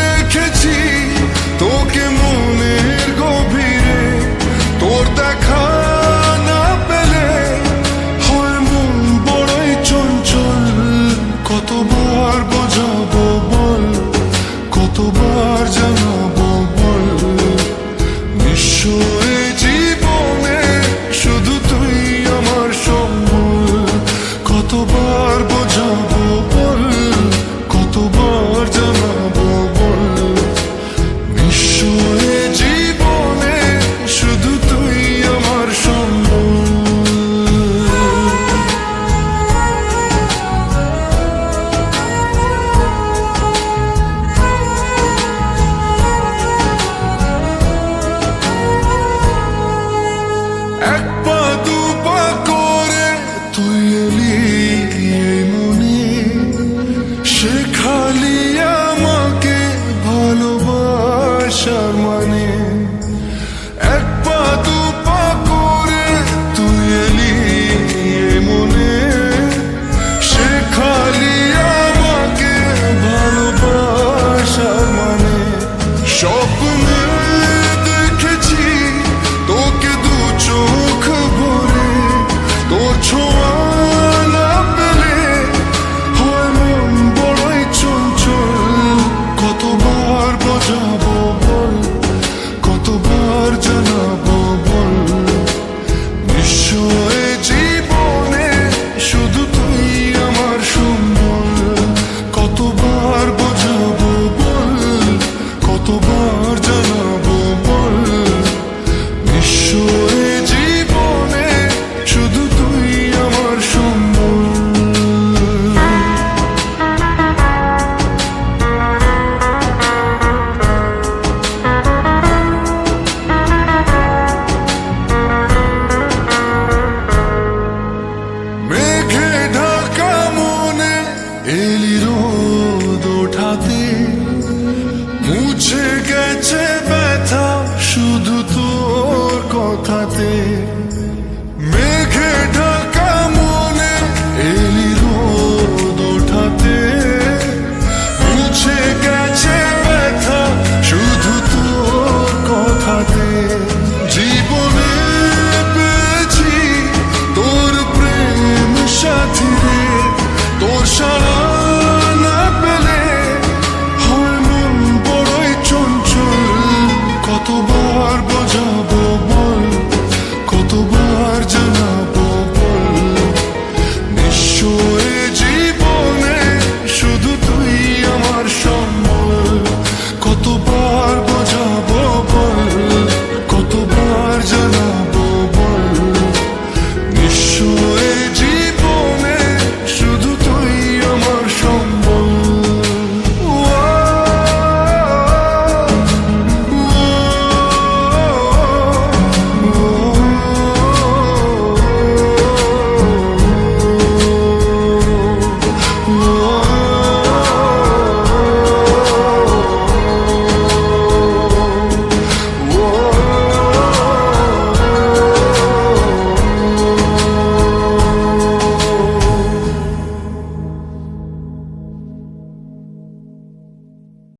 রেখেছি তোকে মনের গভীরে। তোর দেখা না পেলে হয় মন বড়ই চঞ্চল। কতবার বোঝাবো বল, কতবার জানাব বল। নিশ্চয় জীবনে শুধু তুই আমার সম্বল। কতবার বোঝাবো বল কতবার জানাব say